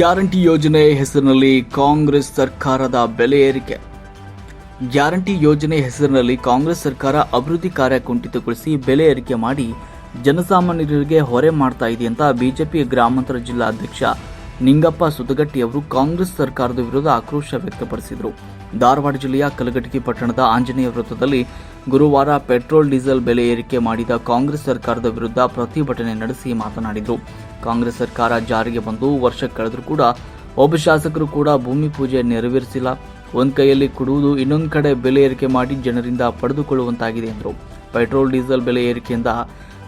Guarantee ಯೋಜನೆ ಹೆಸರಿನಲ್ಲಿ ಕಾಂಗ್ರೆಸ್ ಸರ್ಕಾರದ ಬೆಲೆ ಏರಿಕೆ. ಗ್ಯಾರಂಟಿ ಯೋಜನೆ ಹೆಸರಿನಲ್ಲಿ ಕಾಂಗ್ರೆಸ್ ಸರ್ಕಾರ ಅಭಿವೃದ್ಧಿ ಕಾರ್ಯ ಕುಂಠಿತಗೊಳಿಸಿ ಬೆಲೆ ಏರಿಕೆ ಮಾಡಿ ಜನಸಾಮಾನ್ಯರಿಗೆ ಹೊರೆ ಮಾಡ್ತಾ ಇದೆ ಅಂತ ಬಿಜೆಪಿ ಗ್ರಾಮಾಂತರ ಜಿಲ್ಲಾ ಅಧ್ಯಕ್ಷ ನಿಂಗಪ್ಪ ಸುದಗಟ್ಟಿಯವರು ಕಾಂಗ್ರೆಸ್ ಸರ್ಕಾರದ ವಿರುದ್ಧ ಆಕ್ರೋಶ ವ್ಯಕ್ತಪಡಿಸಿದರು. ಧಾರವಾಡ ಜಿಲ್ಲೆಯ ಕಲಘಟಕಿ ಪಟ್ಟಣದ ಆಂಜನೇಯ ವೃತ್ತದಲ್ಲಿ ಗುರುವಾರ ಪೆಟ್ರೋಲ್ ಡೀಸೆಲ್ ಬೆಲೆ ಏರಿಕೆ ಮಾಡಿದ ಕಾಂಗ್ರೆಸ್ ಸರ್ಕಾರದ ವಿರುದ್ಧ ಪ್ರತಿಭಟನೆ ನಡೆಸಿ ಮಾತನಾಡಿದರು. ಕಾಂಗ್ರೆಸ್ ಸರ್ಕಾರ ಜಾರಿಗೆ ಬಂದು ವರ್ಷ ಕಳೆದರೂ ಕೂಡ ಒಬ್ಬ ಶಾಸಕರು ಕೂಡ ಭೂಮಿ ಪೂಜೆ ನೆರವೇರಿಸಿಲ್ಲ. ಒಂದು ಕೈಯಲ್ಲಿ ಕೊಡುವುದು ಇನ್ನೊಂದು ಕಡೆ ಬೆಲೆ ಏರಿಕೆ ಮಾಡಿ ಜನರಿಂದ ಪಡೆದುಕೊಳ್ಳುವಂತಾಗಿದೆ ಎಂದರು. ಪೆಟ್ರೋಲ್, ಡೀಸೆಲ್ ಬೆಲೆ ಏರಿಕೆಯಿಂದ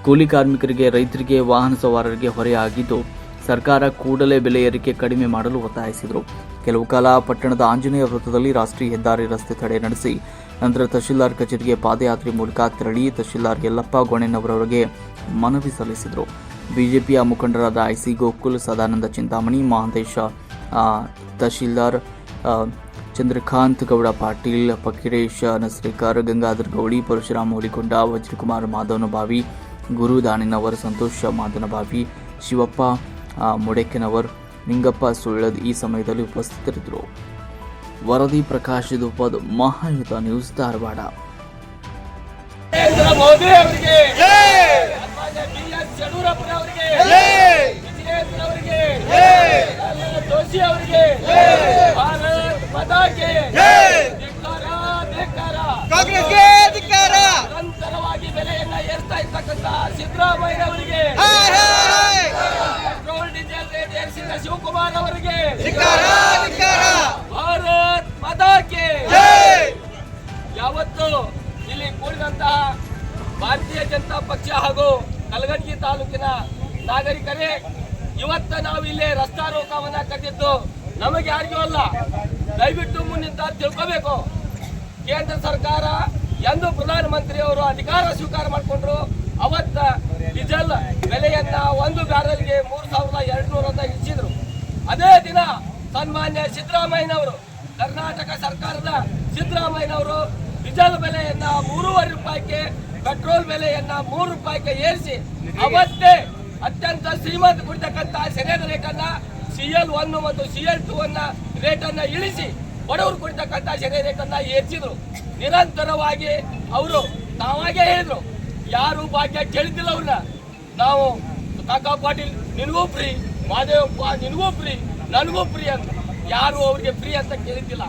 ಕೂಲಿ ಕಾರ್ಮಿಕರಿಗೆ, ರೈತರಿಗೆ ವಾಹನ ಸವಾರರಿಗೆ ಹೊರೆಯಾಗಿದ್ದು ಸರ್ಕಾರ ಕೂಡಲೇ ಬೆಲೆ ಏರಿಕೆ ಕಡಿಮೆ ಮಾಡಲು ಒತ್ತಾಯಿಸಿದರು. ಕೆಲವು ಕಾಲ ಪಟ್ಟಣದ ಆಂಜನೇಯ ವೃತ್ತದಲ್ಲಿ ರಾಷ್ಟ್ರೀಯ ಹೆದ್ದಾರಿ ರಸ್ತೆ ತಡೆ ನಡೆಸಿ, ನಂತರ ತಹಶೀಲ್ದಾರ್ ಕಚೇರಿಗೆ ಪಾದಯಾತ್ರೆ ಮೂಲಕ ತೆರಳಿ ತಹಶೀಲ್ದಾರ್ ಯಲ್ಲಪ್ಪ ಗೋಣೆನವರವರಿಗೆ ಮನವಿ ಸಲ್ಲಿಸಿದರು. ಬಿಜೆಪಿಯ ಮುಖಂಡರಾದ ಐಸಿ ಗೋಕುಲ್ ಸದಾನಂದ ಚಿಂತಾಮಣಿ ಮಹಾಂತೇಶ ಆ, ತಹಶೀಲ್ದಾರ್ ಚಂದ್ರಕಾಂತ್ ಗೌಡ ಪಾಟೀಲ್ ಫಕೀರೇಶ್ ನಸ್ರೇಕರ್ ಗಂಗಾಧರ್ ಗೌಡಿ ಪರಶುರಾಮ್ ಹುಲಿಕೊಂಡ ವಜ್ರಕುಮಾರ್ ಮಾಧವನಬಾವಿ ಗುರು ದಾಣಿನವರ್ ಸಂತೋಷ ಮಾಧನಭಾವಿ ಶಿವಪ್ಪ ಆ, ಮುಡೇಕನವರ್ ನಿಂಗಪ್ಪ ಸುಳ್ಳದ್ ಈ ಸಮಯದಲ್ಲಿ ಉಪಸ್ಥಿತರಿದ್ದರು. ವರದಿ ಪ್ರಕಾಶ್ ದುಪ್ಪದ್ ಮಹಾಯುತ ನ್ಯೂಸ್ ಧಾರವಾಡ. ಅವರಿಗೆ ವಿಜಯೇಂದ್ರ ಅವರಿಗೆ ಜೋಶಿ ಅವರಿಗೆ ಭಾರತ್ ಮಾತಾಗೆ ಧಿಕ್ಕಾರ ಧಿಕ್ಕಾರ. ಕಾಂಗ್ರೆಸ್ಗೆ ಅಧಿಕಾರ ನಿರಂತರವಾಗಿ ಬೆಲೆಯನ್ನ ಏರ್ತಾ ಇರ್ತಕ್ಕಂತ ಸಿದ್ದರಾಮಯ್ಯ ಅವರಿಗೆ ಹಾಯ್ ಹಾಯ್ ಪೆಟ್ರೋಲ್ ಡೀಸೆಲ್ ರೇಟ್ ಏರಿಸಿದ ಶಿವಕುಮಾರ್ ಅವರಿಗೆ ಭಾರತ್ ಯಾವತ್ತು ಇಲ್ಲಿ ಕೂಡಿದಂತಹ ಭಾರತೀಯ ಜನತಾ ಪಕ್ಷ ಹಾಗೂ ತಾಲೂಕಿನ ನಾಗರಿಕರೇ, ಇವತ್ತ ನಾವು ಇಲ್ಲಿ ರಸ್ತಾರೋಕವನ್ನ ಕಟ್ಟಿದ್ದು ನಮಗೆ ಯಾರಿಗೂ ಅಲ್ಲ. ದಯವಿಟ್ಟು ಮುನ್ನಿಂದ ತಿಳ್ಕೋಬೇಕು. ಕೇಂದ್ರ ಸರ್ಕಾರ ಎಂದು ಪ್ರಧಾನಮಂತ್ರಿ ಅವರು ಅಧಿಕಾರ ಸ್ವೀಕಾರ ಮಾಡಿಕೊಂಡ್ರು. ಅವತ್ತ ಡೀಸೆಲ್ ಬೆಲೆಯನ್ನ ಒಂದು ಬ್ಯಾರಲ್ಗೆ ಮೂರು ಸಾವಿರದ ಎರಡು ನೂರ ಇಳಿಸಿದ್ರು. ಅದೇ ದಿನ ಸನ್ಮಾನ್ಯ ಸಿದ್ದರಾಮಯ್ಯನವರು, ಕರ್ನಾಟಕ ಸರ್ಕಾರದ ಸಿದ್ದರಾಮಯ್ಯನವರು ಡೀಸೆಲ್ ಬೆಲೆಯನ್ನ ಮೂರುವರೆ ರೂಪಾಯಿಗೆ ಪೆಟ್ರೋಲ್ ಬೆಲೆಯನ್ನ ಮೂರು ರೂಪಾಯಿಗೆ ಏರಿಸಿ ಅವತ್ತೇ ಅತ್ಯಂತ ಶ್ರೀಮಂತ ಕೊಡ್ತಕ್ಕಂತ ಸೆನೆದ ರೇಟನ್ನ ಸಿ ಎಲ್ ಒನ್ ಮತ್ತು ಸಿ ಎಲ್ ಟೂ ಅನ್ನ ರೇಟನ್ನ ಇಳಿಸಿ ಬಡವರು ಕೊಡ್ತಕ್ಕಂತ ಸೆನೆ ರೇಟನ್ನ ಏರಿಸಿದ್ರು. ನಿರಂತರವಾಗಿ ಅವರು ತಾವಾಗೇ ಹೇಳಿದ್ರು. ಯಾರು ಭಾಗ್ಯ ಕೇಳಿದ್ದಿಲ್ಲ ಅವ್ರನ್ನ. ನಾವು ಕಾಕಾ ಪಾಟೀಲ್, ನಿನಗೂ ಫ್ರೀ ಮಾದೇವಪ್ಪ, ನಿನಗೂ ಫ್ರೀ ನನಗೂ ಫ್ರೀ ಅಂತ. ಯಾರು ಅವ್ರಿಗೆ ಫ್ರೀ ಅಂತ ಕೇಳಿದ್ದಿಲ್ಲ.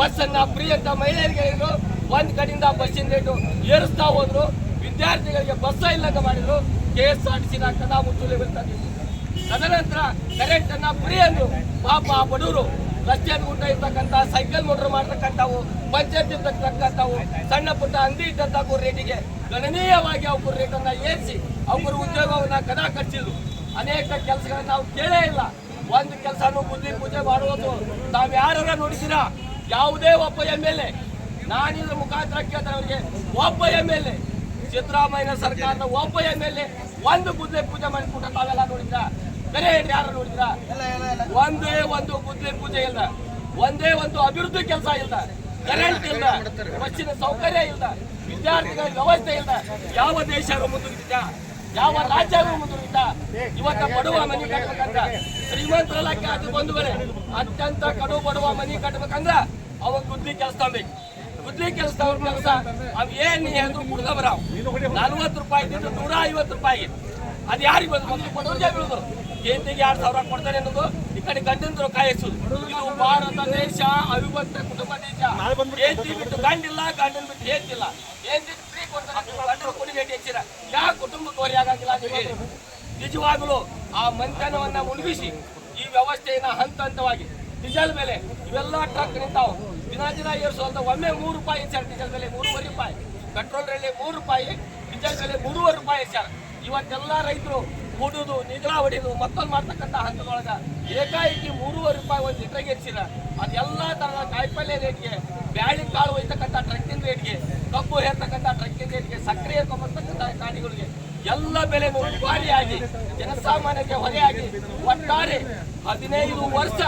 ಬಸ್ ಅನ್ನ ಫ್ರೀ ಅಂತ ಮಹಿಳೆಯರಿಗೆ ಹೇಳಿದ್ರು. ಒಂದ್ ಕಡೆಯಿಂದ ಬಸ್ಸಿನ ರೇಟು ಏರಿಸ್ತಾ ಹೋದ್ರು. ವಿದ್ಯಾರ್ಥಿಗಳಿಗೆ ಬಸ್ ಇಲ್ಲ ಅಂತ ಮಾಡಿದ್ರು. K S R T C ಕದಾ ಮುಚ್ಚುಲಿ ತದನಂತರ ಕರೆಂಟ್ ಅನ್ನ ಫ್ರೀ ಅಂದ್ರು. ಪಾಪ ಬಡವರು ರಸ್ತೆ ಊಟ ಇರ್ತಕ್ಕಂಥ ಸೈಕಲ್ ಮೋಟರ್ ಮಾಡ್ತಕ್ಕಂಥವು ಪಂಚಾಯತ್ ಇರ್ತಕ್ಕಂಥವು, ಸಣ್ಣ ಪುಟ್ಟ ಅಂಗಡಿ ಅವ್ರ ರೇಟಿಗೆ ಗಣನೀಯವಾಗಿ ಅವ್ರ ರೇಟನ್ನು ಏರಿಸಿ ಅವ್ರ ಉದ್ಯೋಗವನ್ನ ಕದಾ ಕಟ್ಟಿದ್ರು ಅನೇಕ ಕೆಲಸಗಳನ್ನ ನಾವು ಕೇಳೇ ಇಲ್ಲ. ಒಂದು ಕೆಲಸನು ಬುದ್ಧಿ ಪೂಜೆ ಮಾಡುವುದು ತಾವ್ ಯಾರ ನೋಡಿದ್ದೀರಾ? ಯಾವುದೇ ಒಬ್ಬ ಎಂ ಎಲ್ ಎ. ನಾನಿದ್ರ ಮುಖಾಂತರ ಕೇಳ್ತಾರೆ ಅವರಿಗೆ. ಒಬ್ಬ ಎಂ ಎಲ್ ಎ. ಸಿದ್ದರಾಮಯ್ಯ ಸರ್ಕಾರದ ಒಬ್ಬ ಎಂ ಎಲ್ ಎ. ಒಂದು ಬುದ್ಧಿ ಪೂಜೆ ಮಾಡಿಕೊಟ್ಟ ತಾವೆಲ್ಲ ನೋಡಿದ್ರ? ಬೇರೆ ಯಾರು ನೋಡಿದ್ರ? ಒಂದೇ ಒಂದು ಬುದ್ಧಿ ಪೂಜೆ ಇಲ್ಲ. ಒಂದೇ ಒಂದು ಅಭಿವೃದ್ಧಿ ಕೆಲಸ ಇಲ್ಲ. ಕರೆಂಟ್ ಇಲ್ಲ. ಬಸ್ಸಿನ ಸೌಕರ್ಯ ಇಲ್ಲ. ವಿದ್ಯಾರ್ಥಿಗಳ ವ್ಯವಸ್ಥೆ ಇಲ್ಲ. ಯಾವ ದೇಶ ಮುಂದುವರಿದ ಯಾವ ರಾಜ್ಯ ಮುಂದುವರಿದ ಇವತ್ತ ಬಡವ ಮನೆ ಕಟ್ಬೇಕಂದ್ರ ಲೆಕ್ಕ ಅದು ಬಂಧುಗಳೇ ಅತ್ಯಂತ ಕಡು ಬಡವ ಮನೆ ಕಟ್ಟಬೇಕಂದ್ರ ಅವ ಗುದ್ಲಿ ಕೆಲಸ ಬೇಕು ಗುದ್ಲಿ ಕೆಲಸ ಕೆಲಸ ಅವ್ ಏನ್ ಹೇಳಿದ್ರು ಕುಡ್ದವ್ರ ನಲ್ವತ್ತು ರೂಪಾಯಿ ಇದ್ದಿದ್ದು ನೂರ ಐವತ್ತು ರೂಪಾಯಿ. ಅದು ಯಾರಿಗೆ ಬಂದು ಬಡವರಿಗೆ ಬೀಳುದು ಕೇಂದ್ರಿಗೆ ಎರಡ್ ಸಾವಿರ ಕೊಡ್ತಾರೆ ಅನ್ನೋದು ಈ ಕಡೆ ಗಂಡಂದ್ರು ರೊಕ್ಕ ಇದು ಭಾರತ ದೇಶ ಅವಿಭಕ್ತ ಕುಟುಂಬ ದೇಶ. ಏಂತಿ ಬಿಟ್ಟು ಗಂಡಿಲ್ಲ ಗಂಡನ್ ಬಿಟ್ಟು ಹೆಂತಿಲ್ಲ ಏಂತಿ ಕೊಡಿ ಯಾವ ಕುಟುಂಬಕ್ಕೆ ಹೊರೆ ನಿಜವಾಗಲೂ ಆ ಮಂಥನವನ್ನ ಮುಳುಗಿಸಿ ಈ ವ್ಯವಸ್ಥೆಯನ್ನ ಹಂತ ಹಂತವಾಗಿ ಡೀಸೆಲ್ ಬೆಲೆ, ಇವೆಲ್ಲ ಟ್ರಕ್ ನಿಂತಾವ. ದಿನ ದಿನ ಏರಿಸುವಂತ ಒಮ್ಮೆ ಮೂರು ರೂಪಾಯಿ ಹೆಚ್ಚಾರ ಡೀಸೆಲ್ ಬೆಲೆ, ಮೂರುವರೆ ರೂಪಾಯಿ. ಪೆಟ್ರೋಲ್ ಬೆಲೆ ಮೂರು ರೂಪಾಯಿ, ಡೀಸೆಲ್ ಬೆಲೆ ಮೂರುವರೆ ರೂಪಾಯಿ ಹೆಚ್ಚಾರ. ಇವತ್ತೆಲ್ಲ ರೈತರು ಹೂಡುದು ನಿಗಳ ಹೊಡಿದು, ಮತ್ತೊಂದು ಮಾಡ್ತಕ್ಕಂಥ ಹಂತದೊಳಗೆ ಏಕಾಏಕಿ ಮೂರುವರೆ ರೂಪಾಯಿ ಒಂದು ಲಿಟ್ರಿಗೆ ಹೆಚ್ಚಿಲ್ಲ ಅದೆಲ್ಲ ತರದ ಕಾಯಿಪಲ್ಯ ರೇಟ್ಗೆ, ಬ್ಯಾಳಿ ಕಾಳು ಒಯ್ತಕ್ಕಂಥ ಟ್ರಕ್ಕಿನ ರೇಟ್ಗೆ ಕಬ್ಬು ಹೇರ್ತಕ್ಕಂಥ ಟ್ರಕ್ಕಿನ ರೇಟ್ಗೆ ಸಕ್ಕರೆ ಹೇರ್ಕೊಂಬರ್ತಕ್ಕಂಥ ಗಾಡಿಗಳಿಗೆ ಎಲ್ಲ ಬೆಲೆ ದುಬಾರಿಯಾಗಿ ಜನಸಾಮಾನ್ಯಕ್ಕೆ ಹೊರೆಯಾಗಿ, ಒಟ್ಟಾರೆ ಹದಿನೈದು ವರ್ಷ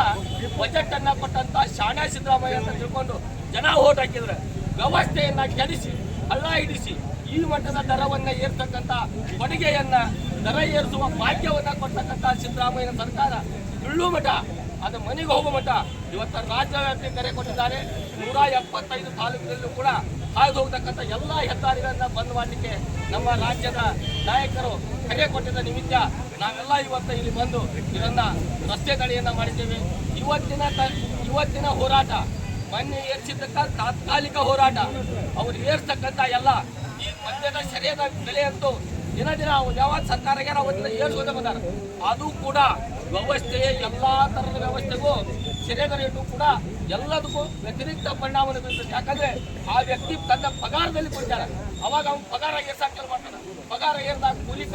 ಬಜೆಟ್ ಅನ್ನ ಕೊಟ್ಟಂತ ಶಾಣಾ ಸಿದ್ದರಾಮಯ್ಯ ಅಂತ ತಿಳ್ಕೊಂಡು ಜನ ಓಟ್ ಹಾಕಿದ್ರೆ, ವ್ಯವಸ್ಥೆಯನ್ನ ಕೆಡಿಸಿ, ಹಳ್ಳ ಹಿಡಿಸಿ, ಈ ಮಟ್ಟದ ದರವನ್ನ ಏರ್ತಕ್ಕಂಥ ಕೊಡುಗೆಯನ್ನ ದರ ಏರಿಸುವ ಭಾಗ್ಯವನ್ನ ಕೊಡ್ತಕ್ಕಂಥ ಸಿದ್ದರಾಮಯ್ಯನ ಸರ್ಕಾರ ಸುಳ್ಳು ಮಠ, ಅದು ಮನೆಗೆ ಹೋಗುವ ಮಠ. ಇವತ್ತು ರಾಜ್ಯವ್ಯಾಪಿ ಕರೆ ಕೊಟ್ಟಿದ್ದಾರೆ. ನೂರ ಎಪ್ಪತ್ತೈದು ತಾಲೂಕಿನಲ್ಲೂ ಕೂಡ ಹಾದು ಹೋಗ್ತಕ್ಕಂಥ ಎಲ್ಲ ಹೆದ್ದಾರಿಗಳನ್ನ ಬಂದ್ ಮಾಡಲಿಕ್ಕೆ ನಮ್ಮ ರಾಜ್ಯದ ನಾಯಕರು ಕರೆ ಕೊಟ್ಟಿದ್ದ ನಿಮಿತ್ತ ನಾವೆಲ್ಲ ಇವತ್ತು ಇಲ್ಲಿ ಬಂದು ಇದನ್ನ ರಸ್ತೆ ತಡೆಯನ್ನ ಮಾಡಿದ್ದೇವೆ. ಇವತ್ತಿನ ಇವತ್ತಿನ ಹೋರಾಟ, ಮೊನ್ನೆ ಏರ್ಸಿದ್ದಕ್ಕ ತಾತ್ಕಾಲಿಕ ಹೋರಾಟ. ಅವ್ರು ಏರ್ಸ್ತಕ್ಕಂಥ ಎಲ್ಲ ಈ ಮದ್ಯದ ಶರೀರದ ಬೆಲೆ ಅಂತೂ ದಿನ ದಿನ ಯಾವತ್ತು ಸರ್ಕಾರಕ್ಕೆ ಅವತ್ತಿನ ಏರ್ಸೋದೇ ಬಂದಾರ. ಅದು ಕೂಡ ವ್ಯವಸ್ಥೆ, ಎಲ್ಲಾ ಥರದ ವ್ಯವಸ್ಥೆಗೂ ಸರಿಯಾದ ರೇಟು ಕೂಡ ಎಲ್ಲದಕ್ಕೂ ವ್ಯತಿರಿಕ್ತ ಪರಿಣಾಮ ಬೀರ್ತದೆ. ಯಾಕಂದ್ರೆ ಆ ವ್ಯಕ್ತಿ ತನ್ನ ಪಗಾರದಲ್ಲಿ ಕೊಡ್ತಾರೆ ಅವಾಗ ಅವ್ನು ಪಗಾರ ಏರ್ಸಾಕ್ ಚಾಲು ಮಾಡ್ತಾನೆ. ಪಗಾರ ಏರಿದಾಗ ಕೂಲಿ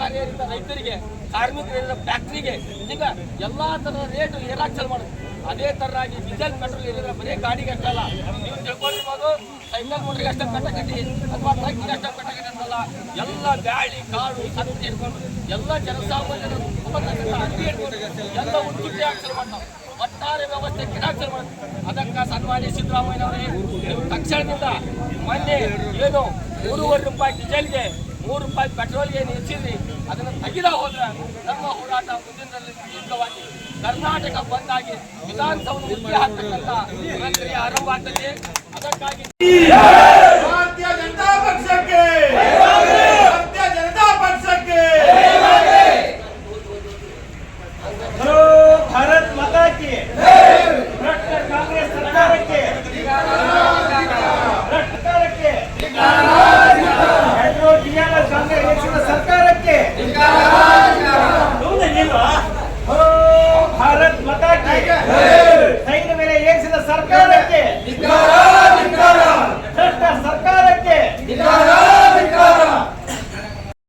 ಕಾರ್ಯದಿಂದ ರೈತರಿಗೆ, ಕಾರ್ಮಿಕರಿಂದ ಫ್ಯಾಕ್ಟ್ರಿಗೆ ಈಗ ಎಲ್ಲಾ ಥರದ ರೇಟ್ ಏರಾಕ್ ಚಾಲು ಮಾಡುತ್ತೆ ಅದೇ ತರನಾಗಿ ಡೀಸೆಲ್ ಪೆಟ್ರೋಲ್ ಏರಿದ್ರೆ ಬರೀ ಗಾಡಿಗೆ ಅಷ್ಟಲ್ಲ ನೀವು ತಿಳ್ಕೊಂಡಿರ್ಬೋದು ಸೈಕಲ್ ಮೋಟ್ರಿಗೆ ಅಷ್ಟೇ ಕಟ್ಟಕಟ್ಟಿ ಅಥವಾ ಟ್ರಕ್ಕಿಗೆ ಅಷ್ಟೇ ಕಟ್ಟಕಟ್ಟಿ ಅಂತಲ್ಲ, ಎಲ್ಲ ಗಾಳಿ, ಕಾಡು ಸತ್ತು ಇಟ್ಕೊಂಡು, ಎಲ್ಲ ಜನಸಾಮಾನ್ಯರು ಹೋಗ್ತಕ್ಕಂಥ ಇಟ್ಕೊಂಡು, ಎಲ್ಲ ಹಾಕ್ಸಲ್ ಮಾಡ್ತಾವೆ. ಒಟ್ಟಾರೆ ವ್ಯವಸ್ಥೆ ಕಿರಾಕ್ಸಲ್ ಮಾಡ್ತಾರೆ ಅದಕ್ಕೆ ಸನ್ಮಾನ್ಯ ಸಿದ್ದರಾಮಯ್ಯನವರೇ, ನೀವು ತಕ್ಷಣದಿಂದ ಮೊನ್ನೆ ಏನು ಮೂರುವರೆ ರೂಪಾಯಿ ಡೀಸೆಲ್ಗೆ ಮೂರು ರೂಪಾಯಿ ಪೆಟ್ರೋಲ್ಗೆ ಏನು ಹೆಚ್ಚಿದ್ರಿ ಅದನ್ನು ತೆಗೆದ ಹೋದ್ರೆ ನಮ್ಮ ಹೋರಾಟ ಮುಂದಿನ ದೀರ್ಘವಾಗಿ ಕರ್ನಾಟಕ ಬಂದಾಗಿ ವಿಧಾನಸೌಧ ಮುಚ್ಚಿ ಹಾಕ್ತಕ್ಕಂಥ ಪ್ರಕ್ರಿಯೆ ಆರಂಭ ಆಗ್ತದೆ ಅದಕ್ಕಾಗಿ ಭಾರತೀಯ ಜನತಾ ಪಕ್ಷಕ್ಕೆ ಭಾರತೀಯ ಜನತಾ ಪಕ್ಷಕ್ಕೆ बोलो भारत माता की